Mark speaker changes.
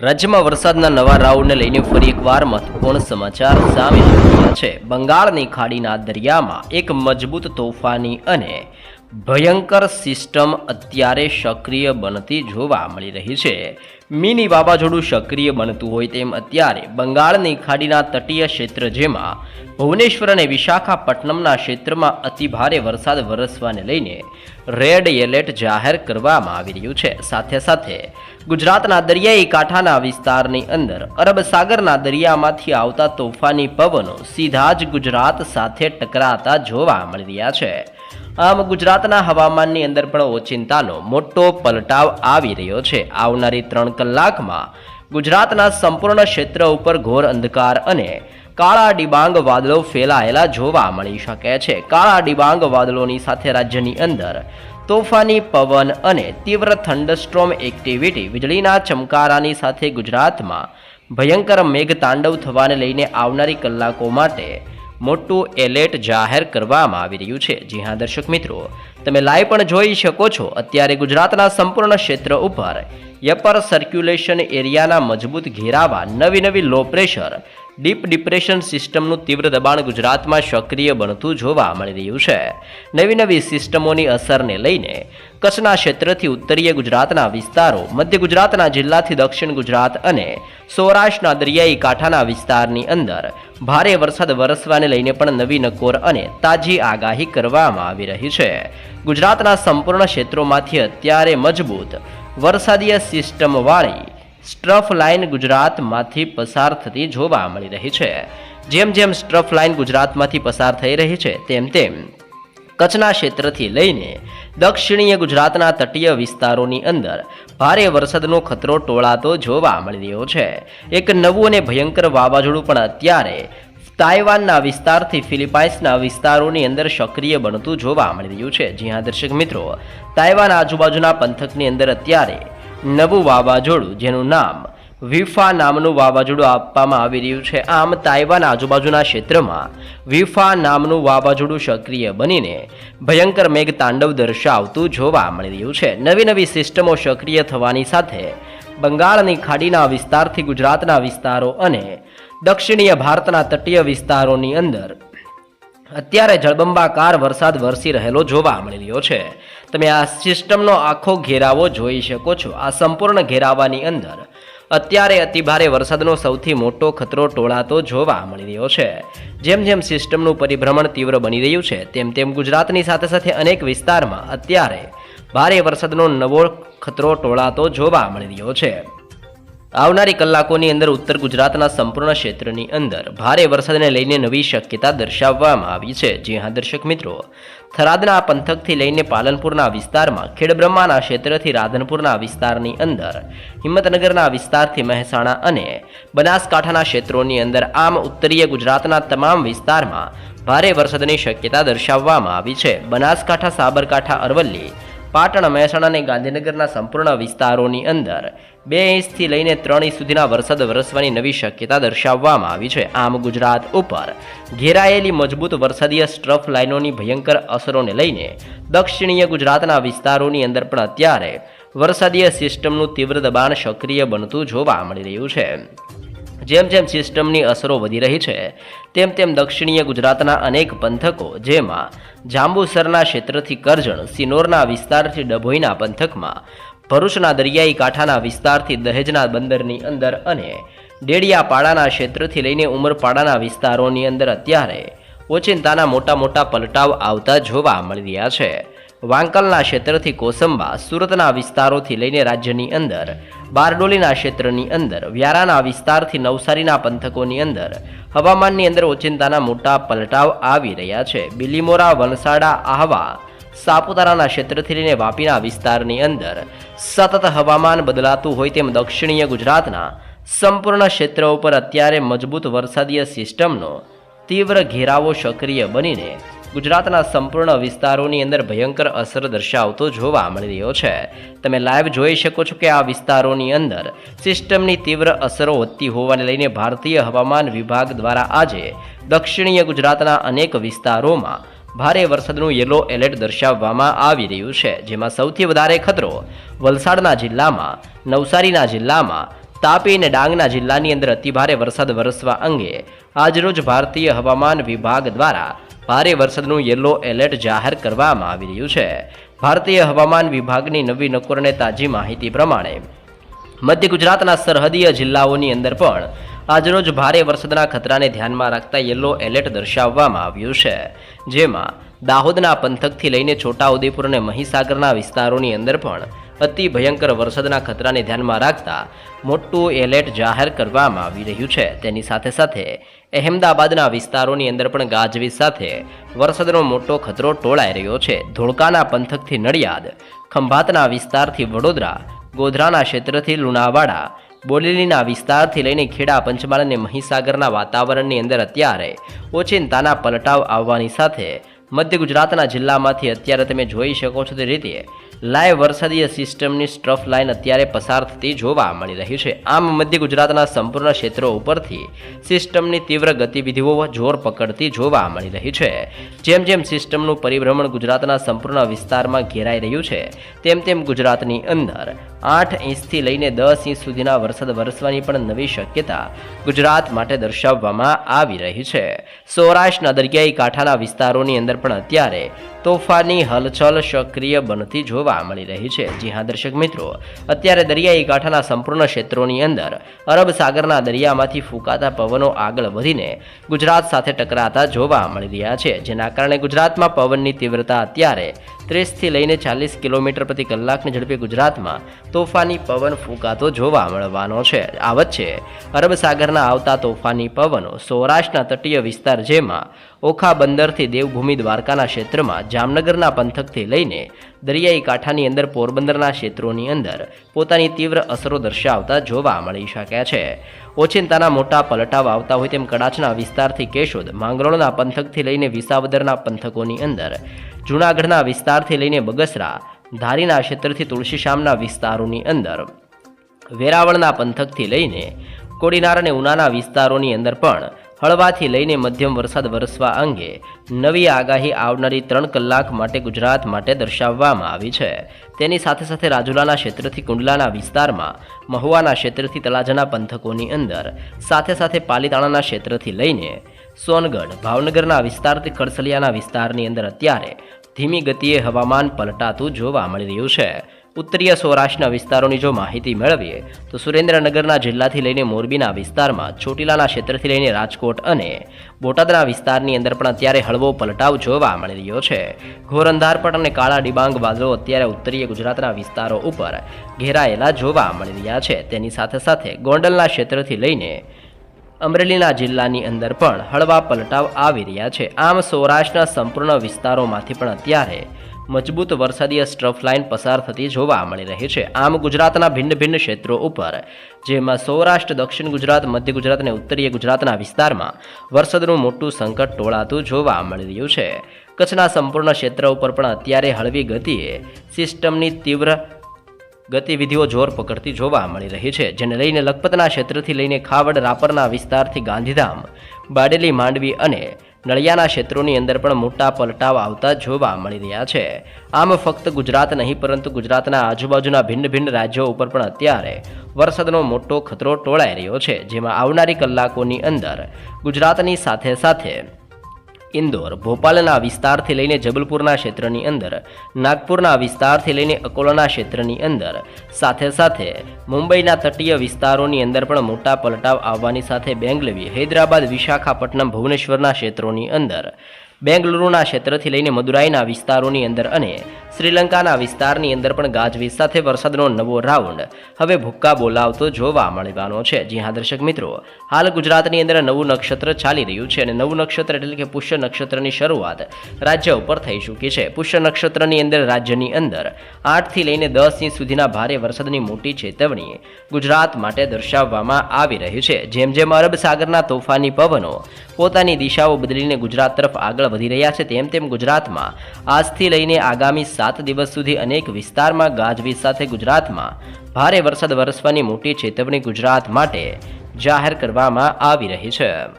Speaker 1: રાજ્યમાં વરસાદના નવા રાઉન્ડને લઈને ફરી એકવાર મહત્વપૂર્ણ સમાચાર સામે આવ્યા છે. બંગાળની ખાડીના દરિયામાં એક મજબૂત તોફાની અને ભયંકર સિસ્ટમ અત્યારે સક્રિય બનતી જોવા મળી રહી છે. મિની વાવાઝોડું સક્રિય બનતું હોય તેમ અત્યારે બંગાળની ખાડીના તટીય ક્ષેત્ર જેમાં ભુવનેશ્વર અને વિશાખાપટ્ટનમના ક્ષેત્રમાં અતિભારે વરસાદ વરસવાને લઈને રેડ એલર્ટ જાહેર કરવામાં આવી રહ્યું છે. સાથે સાથે ગુજરાતના દરિયાઈ કાંઠાના વિસ્તારની અંદર અરબ સાગરના દરિયામાંથી આવતા તોફાની પવનો સીધા જ ગુજરાત સાથે ટકરાતા જોવા મળી રહ્યા છે. આમ ગુજરાતના હવામાનની અંદર પણ ઓચિંતાનો મોટો પલટાવ આવી રહ્યો છે. આવનારી ત્રણ કલાકમાં ગુજરાતના સંપૂર્ણ ક્ષેત્ર ઉપર ઘોર અંધકાર અને કાળા ડિબાંગ વાદળો ફેલાયેલા જોવા મળી શકે છે. કાળા ડિબાંગ વાદળોની સાથે રાજ્યની અંદર તોફાની પવન અને તીવ્ર થંડરસ્ટ્રોમ એક્ટિવિટી વીજળીના ચમકારાની સાથે ગુજરાતમાં ભયંકર મેઘતાંડવ થવાને લઈને આવનારી કલાકો માટે મોટું એલર્ટ જાહેર કરવામાં આવી રહ્યું છે. જી હા, દર્શક મિત્રો, તમે લાઈવ પણ જોઈ શકો છો. અત્યારે ગુજરાતના સંપૂર્ણ ક્ષેત્ર ઉપર યપર સર્ક્યુલેશન એરિયાના મજબૂત ઘેરાવા નવી નવી લો પ્રેશર ડીપ ડિપ્રેશન સિસ્ટમનું તીવ્ર દબાણ ગુજરાતમાં સક્રિય બનતું જોવા મળી રહ્યું છે. નવી નવી સિસ્ટમોની અસરને લઈને કચ્છના ક્ષેત્રથી ઉત્તરીય ગુજરાતના વિસ્તારો, મધ્ય ગુજરાતના જિલ્લાથી દક્ષિણ ગુજરાત અને સૌરાષ્ટ્રના દરિયાઈ કાંઠાના વિસ્તારની અંદર ભારે વરસાદ વરસવાને લઈને પણ નવી નકોર અને તાજી આગાહી કરવામાં આવી રહી છે. ગુજરાતના સંપૂર્ણ ક્ષેત્રોમાંથી અત્યારે મજબૂત વરસાદીય સિસ્ટમવાળી સ્ટ્રફ લાઇન ગુજરાતમાંથી પસાર થતી જોવા મળી રહી છે. જેમ જેમ સ્ટ્રફ લાઇન ગુજરાતમાંથી પસાર થઈ રહી છે, તેમ તેમ કચ્છના ક્ષેત્રથી લઈને દક્ષિણીય ગુજરાતના તટીય વિસ્તારોની અંદર ભારે વરસાદનો ખતરો ટોળાતો જોવા મળી રહ્યો છે. એક નવું અને ભયંકર વાવાઝોડું પણ અત્યારે તાઇવાનના વિસ્તારથી ફિલિપાઇન્સના વિસ્તારોની અંદર સક્રિય બનતું જોવા મળી રહ્યું છે. જ્યાં દર્શક મિત્રો, તાઇવાન આજુબાજુના પંથકની અંદર અત્યારે નવું વાવાઝોડું, જેનું નામ વિફા નામનું વાવાઝોડું આપવામાં આવી રહ્યું છે. આમ, તાઇવાન આજુબાજુના ક્ષેત્રમાં વિફા નામનું વાવાઝોડું સક્રિય બનીને ભયંકર મેઘ તાંડવ દર્શાવતું જોવા મળી રહ્યું છે. નવી નવી સિસ્ટમો સક્રિય થવાની સાથે બંગાળની ખાડીના વિસ્તારથી ગુજરાતના વિસ્તારો અને દક્ષિણીય ભારતના તટીય વિસ્તારોની અંદર અત્યારે જળબંબાકાર વરસાદ વરસી રહેલો જોવા મળી રહ્યો છે. તમે આ સિસ્ટમનો આખો ઘેરાવો જોઈ શકો છો. આ સંપૂર્ણ ઘેરાવાની અંદર અત્યારે અતિભારે વરસાદનો સૌથી મોટો ખતરો ટોળાતો જોવા મળી રહ્યો છે. જેમ જેમ સિસ્ટમનું પરિભ્રમણ તીવ્ર બની રહ્યું છે, તેમ તેમ ગુજરાતની સાથે સાથે અનેક વિસ્તારમાં અત્યારે ભારે વરસાદનો નવો ખતરો ટોળાતો જોવા મળી રહ્યો છે. આવનારી કલાકોની અંદર ઉત્તર ગુજરાતના સંપૂર્ણ ક્ષેત્રની અંદર ભારે વરસાદને લઈને નવી શક્યતા દર્શાવવામાં આવી છે. જી હા, દર્શક મિત્રો, થરાદના પંથકથી લઈને પાલનપુરના વિસ્તારમાં ખેડબ્રહ્માના ક્ષેત્રથી રાધનપુરના વિસ્તારની અંદર, હિંમતનગરના વિસ્તારથી મહેસાણા અને બનાસકાંઠાના ક્ષેત્રોની અંદર આમ ઉત્તરીય ગુજરાતના તમામ વિસ્તારમાં ભારે વરસાદની શક્યતા દર્શાવવામાં આવી છે. બનાસકાંઠા, સાબરકાંઠા, અરવલ્લી પાટણ મહેસાણા અને ગાંધીનગરના સંપૂર્ણ વિસ્તારોની અંદર બે ઇંચથી લઈને ત્રણ ઇંચ સુધીના વરસાદ વરસવાની નવી શક્યતા દર્શાવવામાં આવી છે. આમ ગુજરાત ઉપર ઘેરાયેલી મજબૂત વરસાદીય સ્ટ્રફ લાઇનોની ભયંકર અસરોને લઈને દક્ષિણીય ગુજરાતના વિસ્તારોની અંદર પણ અત્યારે વરસાદીય સિસ્ટમનું તીવ્ર દબાણ સક્રિય બનતું જોવા મળી રહ્યું છે. જેમ જેમ સિસ્ટમની અસરો વધી રહી છે, તેમ તેમ દક્ષિણીય ગુજરાતના અનેક પંથકો, જેમાં જાંબુસરના ક્ષેત્રથી કરજણ, સિનોરના વિસ્તારથી ડભોઈના પંથકમાં, ભરૂચના દરિયાઈ કાંઠાના વિસ્તારથી દહેજના બંદરની અંદર અને ડેડિયાપાડાના ક્ષેત્રથી લઈને ઉમરપાડાના વિસ્તારોની અંદર અત્યારે ઓચિંતાના મોટા મોટા પલટાવ આવતા જોવા મળી રહ્યા છે. વાંકલના ક્ષેત્રથી કોસંબા સુરતના વિસ્તારોથી લઈને રાજ્યની અંદર, બારડોલીના ક્ષેત્રની અંદર, વ્યારાના વિસ્તારથી નવસારીના પંથકોની અંદર હવામાનની અંદર ઓચિંતાના મોટા પલટાવ આવી રહ્યા છે. બિલીમોરા, વલસાડા, આહવા, સાપુતારાના ક્ષેત્રથી લઈને વાપીના વિસ્તારની અંદર સતત હવામાન બદલાતું હોય તેમ દક્ષિણીય ગુજરાતના સંપૂર્ણ ક્ષેત્ર ઉપર અત્યારે મજબૂત વરસાદીય સિસ્ટમનો તીવ્ર ઘેરાવો સક્રિય બનીને ગુજરાતના સંપૂર્ણ વિસ્તારોની અંદર ભયંકર અસર દર્શાવતો જોવા મળી રહ્યો છે. તમે લાઈવ જોઈ શકો છો કે આ વિસ્તારોની અંદર સિસ્ટમની તીવ્ર અસરો વધતી હોવાને લઈને ભારતીય હવામાન વિભાગ દ્વારા આજે દક્ષિણીય ગુજરાતના અનેક વિસ્તારોમાં ભારે વરસાદનું યલો એલર્ટ દર્શાવવામાં આવી રહ્યું છે. જેમાં સૌથી વધારે ખતરો વલસાડના જિલ્લામાં, નવસારીના જિલ્લામાં, તાપી અને ડાંગના જિલ્લાની અંદર અતિભારે વરસાદ વરસવા અંગે આજરોજ ભારતીય હવામાન વિભાગ દ્વારા ભારે વરસાદનું યલો એલર્ટ જાહેર કરવામાં આવી રહ્યું છે. ભારતીય હવામાન વિભાગની નવી નકોર અને તાજી માહિતી પ્રમાણે મધ્ય ગુજરાતના સરહદીય જિલ્લાઓની અંદર પણ આજરોજ ભારે વરસાદના ખતરાને ધ્યાનમાં રાખતા યલો એલર્ટ દર્શાવવામાં આવ્યું છે. જેમાં દાહોદના પંથકથી લઈને છોટાઉદેપુર અને મહીસાગરના વિસ્તારોની અંદર પણ અતિ ભયંકર વરસાદના ખતરાને ધ્યાનમાં રાખતા મોટું એલર્ટ જાહેર કરવામાં આવી રહ્યું છે. તેની સાથે સાથે અહેમદાબાદના વિસ્તારોની અંદર પણ ગાજવીજ સાથે વરસાદનો મોટો ખતરો ટોળાઈ રહ્યો છે. ધોળકાના પંથકથી નડિયાદ, ખંભાતના વિસ્તારથી વડોદરા, ગોધરાના ક્ષેત્રથી લુણાવાડા બોલેલીના વિસ્તારથી લઈને ખેડા, પંચમહાલ અને મહીસાગરના વાતાવરણની અંદર અત્યારે ઓચિંતાના પલટાવ આવવાની સાથે મધ્ય ગુજરાતના જિલ્લામાંથી અત્યારે તમે જોઈ શકો છો તે રીતે લાઈવ વરસાદીય સિસ્ટમની સ્ટ્રફ લાઇન અત્યારે પસાર થતી જોવા મળી રહી છે. આમ મધ્ય ગુજરાતના સંપૂર્ણ ક્ષેત્રો ઉપરથી સિસ્ટમની તીવ્ર ગતિવિધિઓ જોર પકડતી જોવા મળી રહી છે. જેમ જેમ સિસ્ટમનું પરિભ્રમણ ગુજરાતના સંપૂર્ણ વિસ્તારમાં ઘેરાઈ રહ્યું છે, તેમ તેમ ગુજરાતની અંદર આઠ ઇંચથી લઈને દસ ઇંચ સુધીના વરસાદ વરસવાની પણ નવી શક્યતા ગુજરાત માટે દર્શાવવામાં આવી રહી છે. સૌરાષ્ટ્રના દરિયાઈ કાંઠાના વિસ્તારોની અંદર પણ અત્યારે તોફાની હલચલ સક્રિય બનતી જોવા મળી રહી છે. જી હા, દર્શક મિત્રો, અત્યારે દરિયાઈ કાંઠાના સંપૂર્ણ ક્ષેત્રોની અંદર અરબ સાગરના દરિયામાંથી ફૂંકાતા પવનો આગળ વધીને ગુજરાત સાથે ટકરાતા જોવા મળી રહ્યા છે. જેના કારણે ગુજરાતમાં પવનની તીવ્રતા અત્યારે ત્રીસથી લઈને ચાલીસ કિલોમીટર પ્રતિ કલાકની ઝડપે ગુજરાતમાં તોફાની પવન ફૂંકાતો જોવા મળવાનો છે. આ વચ્ચે અરબ સાગરના આવતા તોફાની પવનો સૌરાષ્ટ્રના તટીય વિસ્તાર જેમાં ઓખા બંદરથી દેવભૂમિ દ્વારકાના ક્ષેત્રમાં જામનગરના પંથકથી લઈને દરિયાઈ કાંઠાની અંદર પોરબંદરના ક્ષેત્રોની અંદર પોતાની તીવ્ર અસરો દર્શાવતા જોવા મળી શક્યા છે. ઓચિંતાના મોટા પલટાવ આવતા હોય તેમ કડાચના વિસ્તારથી કેશોદ, માંગરોળના પંથકથી લઈને વિસાવદરના પંથકોની અંદર, જૂનાગઢના વિસ્તારથી લઈને બગસરા, ધારીના ક્ષેત્રથી તુલસીશ્યામના વિસ્તારોની અંદર, વેરાવળના પંથકથી લઈને કોડીનાર અને ઉનાના વિસ્તારોની અંદર પણ હળવાથી લઈને મધ્યમ વરસાદ વરસવા અંગે નવી આગાહી આવનારી ત્રણ કલાક માટે ગુજરાત માટે દર્શાવવામાં આવી છે. તેની સાથે સાથે રાજુલાના ક્ષેત્રથી કુંડલાના વિસ્તારમાં, મહુવાના ક્ષેત્રથી તળાજાના પંથકોની અંદર, સાથે સાથે પાલીતાણાના ક્ષેત્રથી લઈને સોનગઢ, ભાવનગરના વિસ્તારથી ખડસલિયાના વિસ્તારની અંદર અત્યારે ધીમી ગતિએ હવામાન પલટાતું જોવા મળી રહ્યું છે. ઉત્તરીય સૌરાષ્ટ્રના વિસ્તારોની જો માહિતી મેળવીએ, તો સુરેન્દ્રનગરના જિલ્લાથી લઈને મોરબીના વિસ્તારમાં, ચોટીલાના ક્ષેત્રથી લઈને રાજકોટ અને બોટાદના વિસ્તારની અંદર પણ અત્યારે હળવો પલટાવ જોવા મળી રહ્યો છે. ઘોર અંધારપટ અને કાળા ડિબાંગ વાદળો અત્યારે ઉત્તરીય ગુજરાતના વિસ્તારો ઉપર ઘેરાયેલા જોવા મળી રહ્યા છે. તેની સાથે સાથે ગોંડલના ક્ષેત્રથી લઈને અમરેલીના જિલ્લાની અંદર પણ હળવા પલટાવ આવી રહ્યા છે. આમ સૌરાષ્ટ્રના સંપૂર્ણ વિસ્તારોમાંથી પણ અત્યારે મજબૂત વરસાદીય સ્ટ્રફ લાઇન પસાર થતી જોવા મળી રહી છે. આમ ગુજરાતના ભિન્ન ભિન્ન ક્ષેત્રો ઉપર, જેમાં સૌરાષ્ટ્ર, દક્ષિણ ગુજરાત, મધ્ય ગુજરાત અને ઉત્તરીય ગુજરાતના વિસ્તારમાં વરસાદનું મોટું સંકટ ટોળાતું જોવા મળી રહ્યું છે. કચ્છના સંપૂર્ણ ક્ષેત્ર ઉપર પણ અત્યારે હળવી ગતિએ સિસ્ટમની તીવ્ર ગતિવિધિઓ જોર પકડતી જોવા મળી રહી છે, જેને લઈને લખપતના ક્ષેત્રથી લઈને ખાવડ, રાપરના વિસ્તારથી ગાંધીધામ, બાડેલી, માંડવી અને નળિયાના ક્ષેત્રોની અંદર પણ મોટા પલટાવ આવતા જોવા મળી રહ્યા છે. આમ ફક્ત ગુજરાત નહીં, પરંતુ ગુજરાતના આજુબાજુના ભિન્ન ભિન્ન રાજ્યો ઉપર પણ અત્યારે વરસાદનો મોટો ખતરો ટોળાઈ રહ્યો છે. જેમાં આવનારી કલાકોની અંદર ગુજરાતની સાથે સાથે ઇન્દોર, ભોપાલના વિસ્તારથી લઈને જબલપુરના ક્ષેત્રની અંદર, નાગપુરના વિસ્તારથી લઈને અકોલાના ક્ષેત્રની અંદર. સાથે સાથે મુંબઈના તટીય વિસ્તારોની અંદર પણ મોટા પલટાવ આવવાની સાથે બેંગલવી હૈદરાબાદ, વિશાખાપટ્ટનમ, ભુવનેશ્વરના ક્ષેત્રોની અંદર. બેંગલુરુના ક્ષેત્રથી લઈને મદુરાઈના વિસ્તારોની અંદર અને શ્રીલંકાના વિસ્તારની અંદર પણ ગાજવીજ સાથે વરસાદનો નવો રાઉન્ડ. હવે ભૂક્કા બોલાવતો જોવા મળવાનો છે. જી હા, દર્શક મિત્રો, હાલ ગુજરાતની અંદર નવું નક્ષત્ર ચાલી રહ્યું છે અને નવું નક્ષત્ર એટલે કે પુષ્ય નક્ષત્રની શરૂઆત રાજ્ય ઉપર થઈ ચૂકી છે. પુષ્ય નક્ષત્રની અંદર રાજ્યની અંદર આઠથી લઈને દસ ઇંચ સુધીના ભારે વરસાદની મોટી ચેતવણી ગુજરાત માટે દર્શાવવામાં આવી રહી છે. જેમ જેમ અરબ સાગરના તોફાની પવનો પોતાની દિશાઓ બદલીને ગુજરાત તરફ આગળ વધી રહ્યા છે, તેમ તેમ ગુજરાતમાં આજથી લઈને આગામી સાત દિવસ સુધી અનેક વિસ્તારમાં ગાજવીજ સાથે ગુજરાતમાં ભારે વરસાદ વરસવાની મોટી ચેતવણી ગુજરાત માટે જાહેર કરવામાં આવી રહી છે.